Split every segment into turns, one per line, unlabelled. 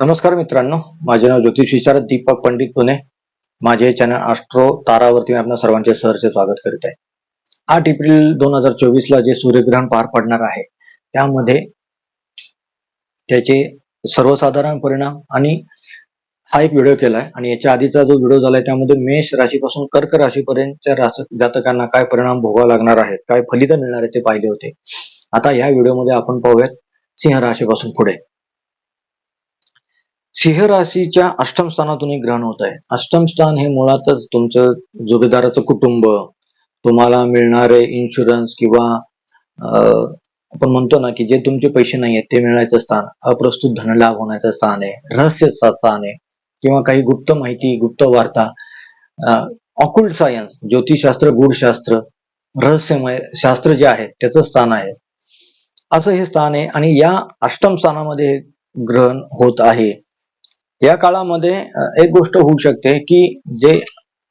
नमस्कार मित्रांनो माझे नाव ज्योतिष विचार दीपक पंडित पुणे. माझे चॅनल आस्ट्रो तारावरती मी आपल्या सर्वांचे सहर्ष स्वागत करीत आहे. आठ एप्रिल दोन हजार चोवीस ला जे सूर्यग्रहण पार पडणार आहे त्यामध्ये त्याचे सर्वसाधारण परिणाम आणि हा एक व्हिडिओ केलाय आणि याच्या आधीचा जो व्हिडिओ झालाय त्यामध्ये मेष राशीपासून कर्क राशीपर्यंतच्या रास जातकांना काय परिणाम भोगावा लागणार आहेत काय फलित मिळणार आहे ते पाहिले होते. आता या व्हिडिओमध्ये आपण पाहूयात सिंह राशीपासून पुढे. सिंह राशीच्या अष्टम स्थानातून एक ग्रहण होत आहे. अष्टम स्थान हे मुळातच तुमचं जोडीदाराचं कुटुंब तुम्हाला मिळणारे इन्शुरन्स किंवा आपण म्हणतो ना की जे तुमचे पैसे नाही आहेत ते मिळण्याचं स्थान अप्रस्तुत धनलाभ होण्याचं स्थान आहे रहस्यचा स्थान आहे किंवा काही गुप्त माहिती गुप्त वार्ता ऑकुल्ट सायन्स ज्योतिषशास्त्र गूढशास्त्र रहस्यमय शास्त्र जे आहे त्याचं स्थान आहे. असं हे स्थान आहे आणि या अष्टम स्थानामध्ये ग्रहण होत आहे. या काळामध्ये एक गोष्ट होऊ शकते की जे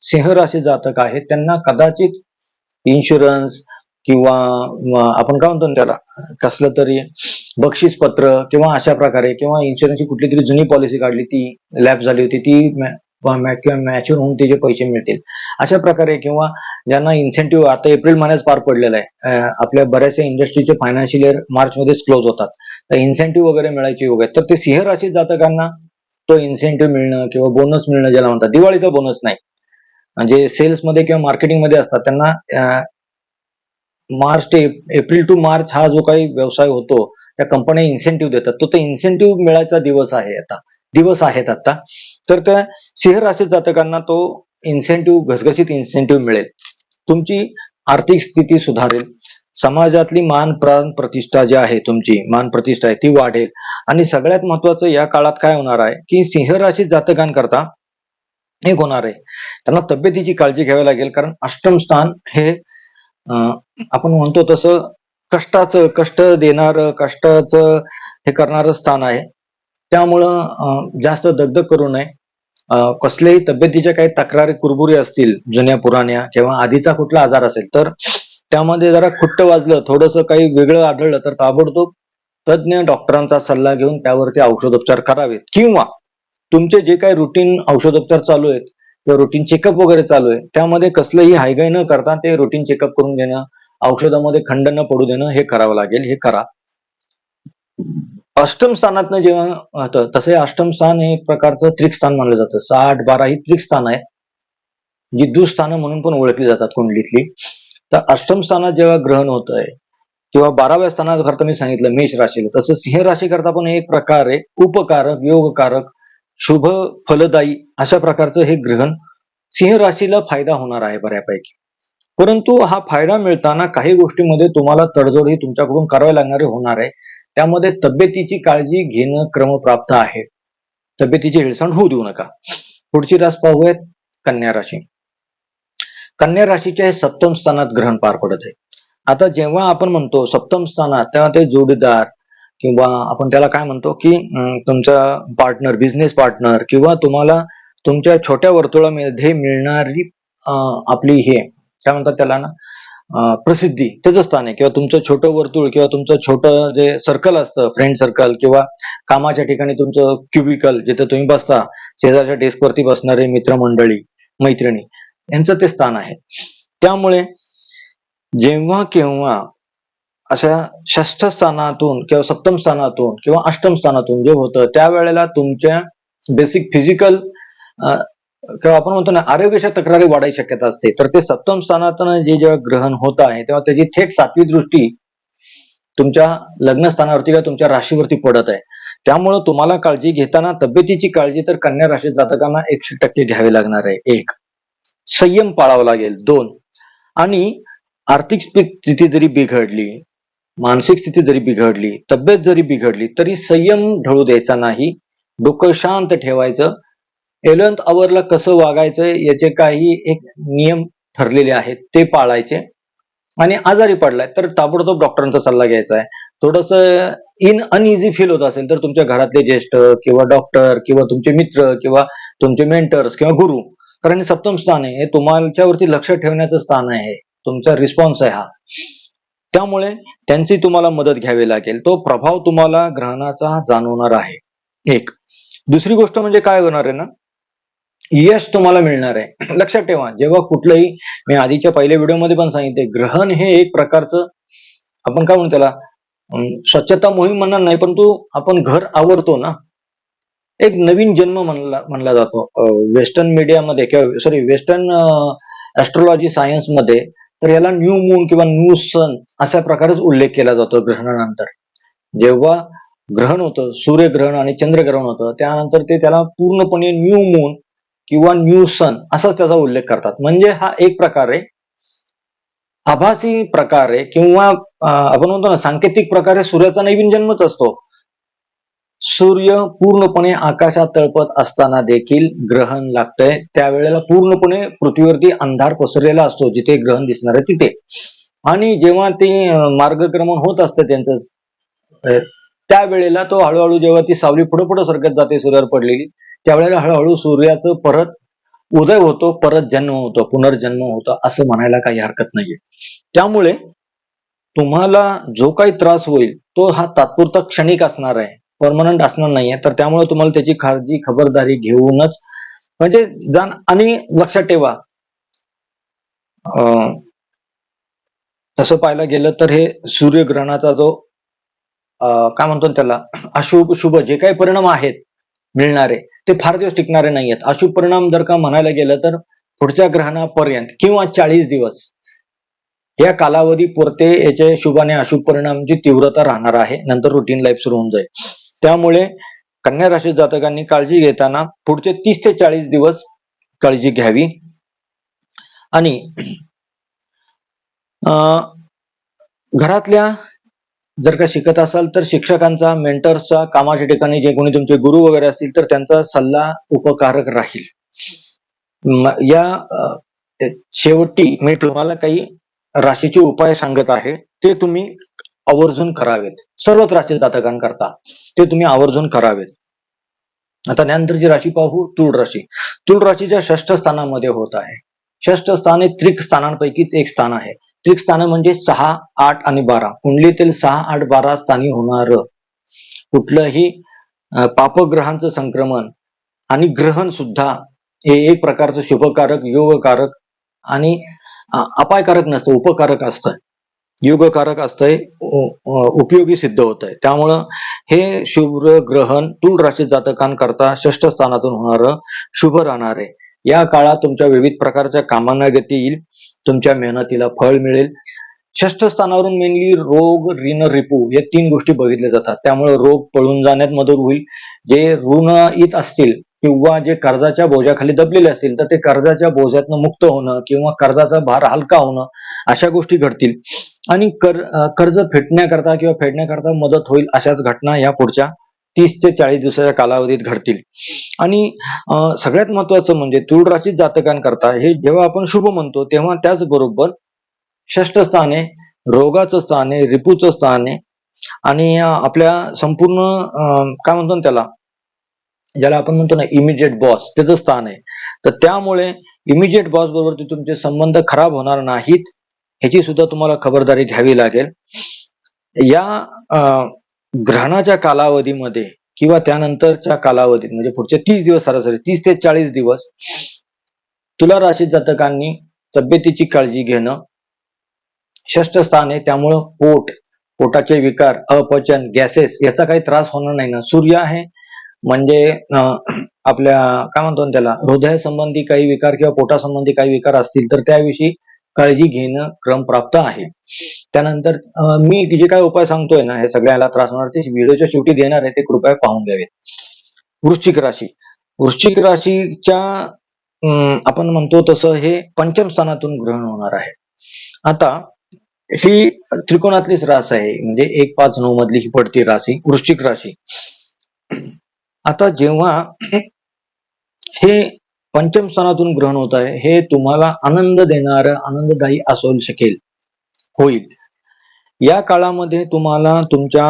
सिंह राशी जातक आहेत त्यांना कदाचित इन्शुरन्स किंवा आपण काय म्हणतो त्याला कसलं तरी बक्षीस पत्र किंवा अशा प्रकारे किंवा इन्शुरन्सची कुठली तरी जुनी पॉलिसी काढली ती लॅप झाली होती ती किंवा मॅच्युअर होऊन त्याचे पैसे मिळतील. अशा प्रकारे किंवा ज्यांना इन्सेंटिव्ह आता एप्रिल महिन्यात पार पडलेला आहे आपल्या बऱ्याचशा इंडस्ट्रीचे फायनान्शियल इयर मार्च मध्येच क्लोज होतात. तर इन्सेंटिव्ह वगैरे मिळायची योग तर ते सिंह राशी जातकांना तो इन्सेंटिव्ह मिळणं किंवा बोनस मिळणं ज्याला म्हणतात दिवाळीचा बोनस नाही. म्हणजे सेल्समध्ये किंवा मार्केटिंगमध्ये असतात त्यांना मार्च ते एप्रिल टू मार्च हा जो काही व्यवसाय होतो त्या कंपन्या इन्सेंटिव्ह देतात. तो तो इन्सेंटिव्ह मिळायचा दिवस आहे आता. दिवस आहेत आता. तर त्या सिंह राशीत जातकांना तो इन्सेंटिव्ह घसघशीत इन्सेंटिव्ह मिळेल. तुमची आर्थिक स्थिती सुधारेल. समाजातली मान प्राण प्रतिष्ठा जी आहे तुमची मान प्रतिष्ठा आहे ती वाढेल. आणि सगळ्यात महत्वाचं या काळात काय होणार आहे की सिंह राशी जातकांकरता एक होणार आहे. त्यांना तब्येतीची काळजी घ्यावी लागेल कारण अष्टम स्थान हे आपण म्हणतो तसं कष्टाचं कष्ट देणार कष्टाचं हे करणारं स्थान आहे. त्यामुळं जास्त दगदग करू नये. कसल्याही तब्येतीच्या काही तक्रारी कुरबुरी असतील जुन्या पुराण्या किंवा आधीचा कुठला आजार असेल तर त्यामध्ये जरा खुट्ट वाजलं थोडंसं काही वेगळं आढळलं तर ताबडतोब तज्ज्ञ डॉक्टरांचा सल्ला घेऊन त्यावरती औषधोपचार करावेत. किंवा तुमचे जे काही रुटीन औषधोपचार चालू आहेत किंवा रुटीन चेकअप वगैरे चालू आहे त्यामध्ये कसलंही हायगाय न करता ते रुटीन चेकअप करून घेणं औषधामध्ये खंड न पडू देणं हे करावं लागेल हे करा. अष्टम स्थानातनं जेव्हा राहतं तसे अष्टम स्थान हे एक प्रकारचं त्रिक स्थान मानलं जातं. साठ बारा ही त्रिक स्थान आहे जी दुस्थानं म्हणून पण ओळखली जातात कुंडलीतली. तर अष्टम स्थानात जेव्हा ग्रहण होत आहे किंवा बाराव्या स्थानात करता मी सांगितलं मेष राशीला तसं सिंह राशी करता पण एक प्रकारे उपकारक योगकारक शुभ फलदायी अशा प्रकारचं हे ग्रहण सिंह राशीला फायदा होणार आहे बऱ्यापैकी. परंतु हा फायदा मिळताना काही गोष्टीमध्ये तुम्हाला तडजोड ही तुमच्याकडून करावी लागणारी होणार आहे. त्यामध्ये तब्येतीची काळजी घेणं क्रमप्राप्त आहे. तब्येतीची हिळसण होऊ देऊ नका. पुढची रास पाहूयात कन्या राशी. कन्या राशीच्या हे सप्तम स्थानात ग्रहण पार पडत आहे. आता जेव्हा आपण म्हणतो सप्तम स्थानात तेव्हा ते जोडीदार किंवा आपण त्याला काय म्हणतो की तुमचा पार्टनर बिझनेस पार्टनर किंवा तुम्हाला तुमच्या छोट्या वर्तुळामध्ये मिळणारी आपली हे काय म्हणतात त्याला ना प्रसिद्धी त्याचं स्थान आहे. किंवा तुमचं छोटं वर्तुळ किंवा तुमचं छोटं जे सर्कल असतं फ्रेंड सर्कल किंवा कामाच्या ठिकाणी तुमचं क्युबिकल जिथे तुम्ही बसता शेजारच्या डेस्कवरती बसणारे मित्रमंडळी मैत्रिणी यांचं ते स्थान आहे. त्यामुळे जेव्हा केव्हा अशा षष्ठ स्थानातून किंवा सप्तम स्थानातून किंवा अष्टम स्थानातून जे होतं त्यावेळेला तुमच्या बेसिक फिजिकल किंवा आपण म्हणतो ना आरोग्याच्या तक्रारी वाढायची शक्यता असते. तर ते सप्तम स्थानातून जे जेव्हा ग्रहण होत आहे तेव्हा त्याची थेट सातवी दृष्टी तुमच्या लग्न स्थानावरती किंवा तुमच्या राशीवरती पडत आहे. त्यामुळं तुम्हाला काळजी घेताना तब्येतीची काळजी तर कन्या राशीत जातकांना एकशे टक्के घ्यावी लागणार आहे. एक. संयम पाळावा लागेल. दोन. आणि आर्थिक स्थिती जरी बिघडली मानसिक स्थिती जरी बिघडली तब्येत जरी बिघडली तरी संयम ढळू द्यायचा नाही. डोकं शांत ठेवायचं. एलेवन्थ आवरला कसं वागायचं याचे काही एक नियम ठरलेले आहेत ते पाळायचे. आणि आजारी पडलाय तर ताबडतोब डॉक्टरांचा सल्ला घ्यायचा आहे. थोडस इन अनइझी फील होत असेल तर तुमच्या घरातले ज्येष्ठ किंवा डॉक्टर किंवा तुमचे मित्र किंवा तुमचे मेंटर्स किंवा गुरु कारण सप्तम स्थान आहे. हे तुमच्यावरती लक्ष ठेवण्याचं स्थान आहे. तुमचा रिस्पॉन्स आहे हा. त्यामुळे त्यांची तुम्हाला मदत घ्यावी लागेल. तो प्रभाव तुम्हाला ग्रहणाचा जाणवणार आहे. एक. दुसरी गोष्ट म्हणजे काय होणार आहे ना? यश तुम्हाला मिळणार आहे. लक्षात ठेवा. जेव्हा कुठलंही मी आधीच्या पहिल्या व्हिडिओमध्ये पण सांगितले ग्रहण हे एक प्रकारचं आपण काय म्हणतो त्याला स्वच्छता मोहीम म्हणणार नाही परंतु आपण घर आवरतो ना एक नवीन जन्म म्हणला म्हणला जातो. वेस्टर्न मीडियामध्ये किंवा सॉरी वेस्टर्न ऍस्ट्रॉलॉजी सायन्समध्ये तर याला न्यू मून किंवा न्यू सन अशा प्रकारेच उल्लेख केला जातो ग्रहणानंतर. जेव्हा ग्रहण होतं सूर्यग्रहण आणि चंद्रग्रहण होतं त्यानंतर ते त्याला पूर्णपणे न्यू मून किंवा न्यू सन असाच त्याचा उल्लेख करतात. म्हणजे हा एक प्रकारे आभासी प्रकारे किंवा आपण म्हणतो ना सांकेतिक प्रकारे सूर्याचा नवीन जन्मच असतो. सूर्य पूर्णपणे आकाशात तळपत असताना देखील ग्रहण लागतंय. त्यावेळेला पूर्णपणे पृथ्वीवरती अंधार पसरलेला असतो जिथे ग्रहण दिसणार आहे तिथे. आणि जेव्हा ते मार्गक्रमण होत असतं त्यांचं त्यावेळेला तो हळूहळू जेव्हा ती सावली पुढे पुढे सरकत जाते सूर्यावर पडलेली त्यावेळेला हळूहळू सूर्याचं परत उदय होतो परत जन्म होतो पुनर्जन्म होतो असं म्हणायला काही हरकत नाहीये. त्यामुळे तुम्हाला जो काही त्रास होईल तो हा तात्पुरता क्षणिक असणार आहे. परमनंट असणार नाहीये. तर त्यामुळे तुम्हाला त्याची काळजी खबरदारी घेऊनच म्हणजे जाण आणि लक्षात ठेवा. अं, तसं पाहायला गेलं तर हे सूर्यग्रहणाचा जो काय म्हणतो त्याला अशुभ शुभ जे काही परिणाम आहेत मिळणारे ते फार दिवस टिकणारे नाही आहेत अशुभ परिणाम जर का म्हणायला गेलं तर पुढच्या ग्रहणापर्यंत किंवा चाळीस दिवस या कालावधी पुरते याचे शुभ आणि अशुभ परिणामची तीव्रता राहणार आहे नंतर रुटीन लाईफ सुरू होऊन जाईल. त्यामुळे कन्या राशी जातकांनी काळजी घेताना पुढचे तीस ते चाळीस दिवस काळजी घ्यावी. आणि अं, घरातल्या जर का शिकत असाल तर शिक्षकांचा मेंटर्सचा कामाच्या ठिकाणी जे कोणी तुमचे गुरु वगैरे असतील तर त्यांचा सल्ला उपकारक राहील. या शेवटी मी तुम्हाला काही राशीचे उपाय सांगत आहे. ते तुम्ही आवर्जून करावेत. सर्वच राशी जातकांकरता ते तुम्ही आवर्जून करावेत. आता त्यानंतरची राशी पाहू तुळ राशी. तुळ राशीच्या षष्ठ स्थानामध्ये होत आहे. षष्ठ स्थान हे त्रिक स्थानांपैकीच एक स्थान आहे. त्रिक स्थान म्हणजे सहा आठ आणि बारा. कुंडलीतील सहा आठ बारा स्थानी होणार. कुठलंही पापग्रहांचं संक्रमण आणि ग्रहण सुद्धा हे एक प्रकारचं शुभकारक योगकारक आणि अपायकारक नसतं उपकारक असतं. योगकारक असतंय उपयोगी सिद्ध होत आहे त्यामुळं हे शुभ्र ग्रहण तुळ राशी जातकांकरता षष्ठ स्थानातून होणारं शुभ राहणार आहे. या काळात तुमच्या विविध प्रकारच्या कामांना गती येईल तुमच्या मेहनतीला फळ मिळेल. षष्ठ स्थानावरून मेनली रोग ऋण रिपू या तीन गोष्टी बघितल्या जातात. त्यामुळे रोग पळून जाण्यात मदत होईल. जे ऋण येत असतील किंवा जे कर्जाच्या बोजाखाली दबलेले असतील तर ते कर्जाच्या बोजातनं मुक्त होणं किंवा कर्जाचा भार हलका होणं अशा गोष्टी घडतील. आणि कर कर्ज फेटण्याकरता किंवा फेडण्याकरता मदत होईल अशाच घटना या पुढच्या तीस ते चाळीस दिवसाच्या कालावधीत घडतील. आणि सगळ्यात महत्वाचं म्हणजे तुळ राशी जातकांकरता हे जेव्हा आपण शुभ म्हणतो तेव्हा त्याचबरोबर षष्ठ स्थान आहे रोगाचं स्थान आहे रिपूचं स्थान आहे आणि आपल्या संपूर्ण काय म्हणतो त्याला? ज्याला आपण म्हणतो ना इमिजिएट बॉस त्याचं स्थान आहे. तर त्यामुळे इमिजिएट बॉस बरोबर तुमचे संबंध खराब होणार नाहीत ह्याची सुद्धा तुम्हाला खबरदारी घ्यावी लागेल. या ग्रहणाच्या कालावधीमध्ये किंवा त्यानंतरच्या कालावधीत म्हणजे पुढचे तीस दिवस सरासरी तीस ते चाळीस दिवस तुला राशी जातकांनी तब्येतीची काळजी घेणं षष्ठ स्थान आहे. त्यामुळं पोट पोटाचे विकार अपचन गॅसेस याचा काही त्रास होणार नाही ना. सूर्य आहे म्हणजे आपल्या काय म्हणतो त्याला हृदय संबंधी काही विकार किंवा पोटासंबंधी काही विकार असतील तर त्याविषयी काळजी घेणं क्रम प्राप्त आहे. त्यानंतर मी जे काय उपाय सांगतोय ना हे सगळ्याला त्रास होणार ते व्हिडिओच्या शेवटी देणार आहे ते कृपया पाहून द्यावे वृश्चिक राशी. वृश्चिक राशीच्या आपण म्हणतो तसं हे पंचम स्थानातून ग्रहण होणार आहे. आता ही त्रिकोणातलीच रास आहे म्हणजे एक पाच नऊ मधली ही पडती राशी वृश्चिक राशी. आता जेव्हा हे पंचम स्थानातून ग्रहण होत आहे हे तुम्हाला आनंद देणार आनंददायी असू शकेल होईल. या काळामध्ये तुम्हाला तुमच्या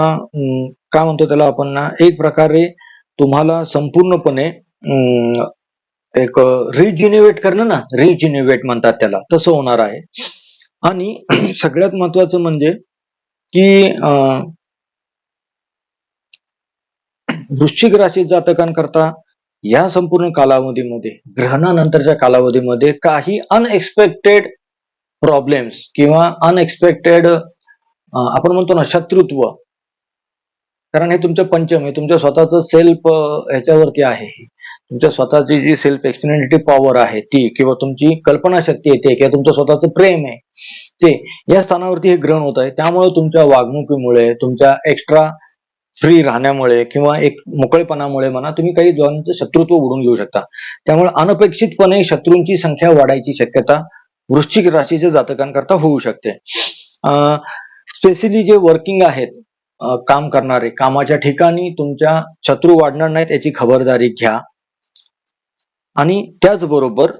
काय म्हणतो त्याला आपण ना एक प्रकारे तुम्हाला संपूर्णपणे अं, एक रिजिन्युएट करणं ना रिजिन्युएट म्हणतात त्याला तसं होणार आहे. आणि सगळ्यात महत्वाचं म्हणजे की अं, वृश्चिक राशी जातकांकरता या संपूर्ण कालावधीमध्ये ग्रहणानंतरच्या कालावधीमध्ये काही अनएक्सपेक्टेड प्रॉब्लेम्स किंवा अनएक्सपेक्टेड आपण म्हणतो ना शत्रुत्व. कारण हे तुमचं पंचम हे तुमच्या स्वतःचं सेल्फ ह्याच्यावरती आहे तुमच्या स्वतःची जी सेल्फ एक्सप्लेनेटिव्ह पॉवर आहे ती किंवा तुमची कल्पनाशक्ती येते किंवा तुमचं स्वतःचं प्रेम आहे ते या स्थानावरती हे ग्रहण होत आहे. त्यामुळे तुमच्या वागणुकीमुळे तुमच्या एक्स्ट्रा फ्री राहण्यामुळे किंवा एक मोकळेपणामुळे म्हणा तुम्ही काही जणांचं शत्रुत्व उडून घेऊ शकता. त्यामुळे अनपेक्षितपणे शत्रूंची संख्या वाढायची शक्यता वृश्चिक राशीच्या जातकांकरता होऊ शकते. स्पेशली जे वर्किंग आहेत काम करणारे कामाच्या ठिकाणी तुमच्या शत्रू वाढणार नाहीत याची खबरदारी घ्या. आणि त्याचबरोबर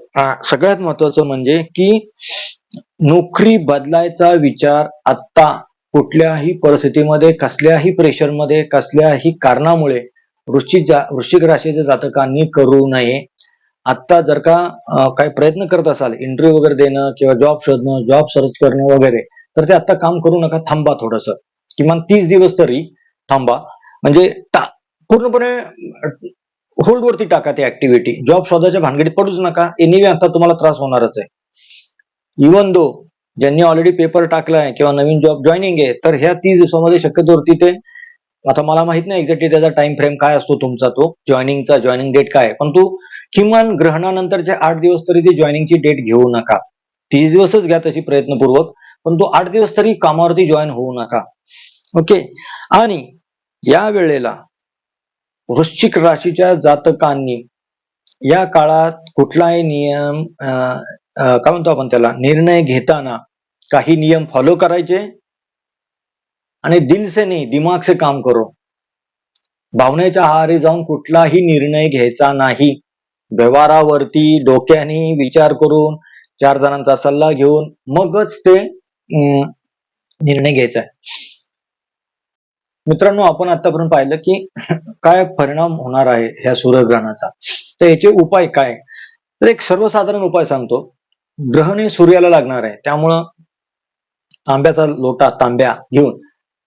सगळ्यात महत्वाचं म्हणजे की नोकरी बदलायचा विचार आत्ता कुठल्याही परिस्थितीमध्ये कसल्याही प्रेशरमध्ये कसल्याही कारणामुळे वृश्चिक जा वृश्चिक राशीच्या जातकांनी करू नये. आत्ता जर का काही प्रयत्न करत असाल इंटरव्ह्यू वगैरे देणं किंवा जॉब शोधणं जॉब सर्च करणं वगैरे तर ते आत्ता काम करू नका थांबा थोडस. किमान तीस दिवस तरी थांबा. म्हणजे टा- पूर्णपणे होल्डवरती टाका ती ऍक्टिव्हिटी जॉब शोधाच्या भानगडीत पडूच नका. एनिवे आता तुम्हाला त्रास होणारच आहे. इवन दो ज्यांनी ऑलरेडी पेपर टाकलाय किंवा नवीन जॉब जॉईनिंग आहे तर ह्या तीस दिवसामध्ये शक्यतोवरती ते आता मला माहीत नाही एक्झॅक्टली त्याचा टाइम फ्रेम काय असतो तुमचा तो जॉईनिंगचा जॉईनिंग डेट काय पण तू किमान ग्रहणानंतरचे आठ दिवस तरी ती जॉईनिंगची डेट घेऊ नका. तीस दिवसच घ्या तशी प्रयत्नपूर्वक पण तो आठ दिवस तरी कामावरती जॉईन होऊ नका. ओके आणि या वेळेला वृश्चिक राशीच्या जातकांनी या काळात कुठलाही नियम काय म्हणतो आपण त्याला? निर्णय घेताना काही नियम फॉलो करायचे आणि दिल से नाही दिमाग से काम करो. भावनेच्या आहारी जाऊन कुठलाही निर्णय घ्यायचा नाही. व्यवहारावरती डोक्याने विचार करून चार जणांचा सल्ला घेऊन मगच ते अं, निर्णय घ्यायचा आहे. मित्रांनो आपण आतापर्यंत पाहिलं की काय परिणाम होणार आहे ह्या सूर्यग्रहणाचा. तर याचे उपाय काय? तर एक सर्वसाधारण उपाय सांगतो. ग्रहण हे सूर्याला लागणार आहे. त्यामुळं तांब्याचा लोटा तांब्या घेऊन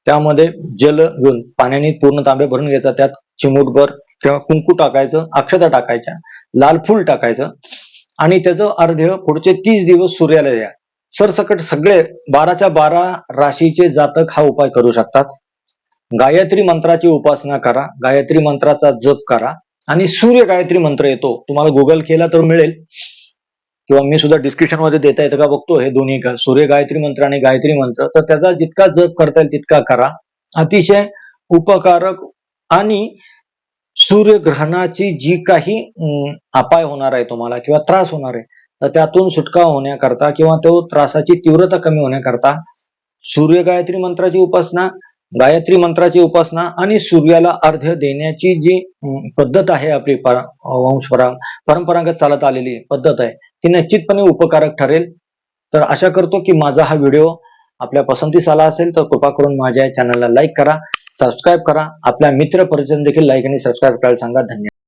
त्यामध्ये जल घेऊन पाण्याने पूर्ण तांब्या भरून घ्यायचा. त्यात चिमूटभर किंवा कुंकू टाकायचं अक्षता टाकायच्या लाल फूल टाकायचं आणि त्याचं अर्ध्य पुढचे तीस दिवस सूर्याला द्या. सरसकट सगळे बाराच्या बारा राशीचे जातक हा उपाय करू शकतात. गायत्री मंत्राची उपासना करा. गायत्री मंत्राचा जप करा. आणि सूर्य गायत्री मंत्र येतो. तुम्हाला गुगल केला तर मिळेल. किंवा मी सुद्धा डिस्क्रिप्शनमध्ये देता येतं का बघतो हे दोन्ही का सूर्य गायत्री मंत्र आणि गायत्री मंत्र तर त्याचा जितका जप करता येईल तितका करा. अतिशय उपकारक आणि सूर्यग्रहणाची जी काही अपाय होणार आहे तुम्हाला किंवा त्रास होणार आहे तर त्यातून सुटका होण्याकरता किंवा तो त्रासाची तीव्रता कमी होण्याकरता सूर्य गायत्री मंत्राची उपासना गायत्री मंत्राची उपासना आणि सूर्याला अर्ध्य देण्याची जी पद्धत आहे आपली पर- वंश परंपरागत चालत आलेली पद्धत आहे ती निश्चितपणे उपकारक ठरेल. तर आशा करतो की माझा हा व्हिडिओ आपल्या पसंतीस आला असेल तर कृपा करून माझ्या चॅनलला लाईक करा सबस्क्राईब करा. आपल्या मित्र परिचय देखील लाईक आणि सबस्क्राईब करायला सांगा. धन्यवाद.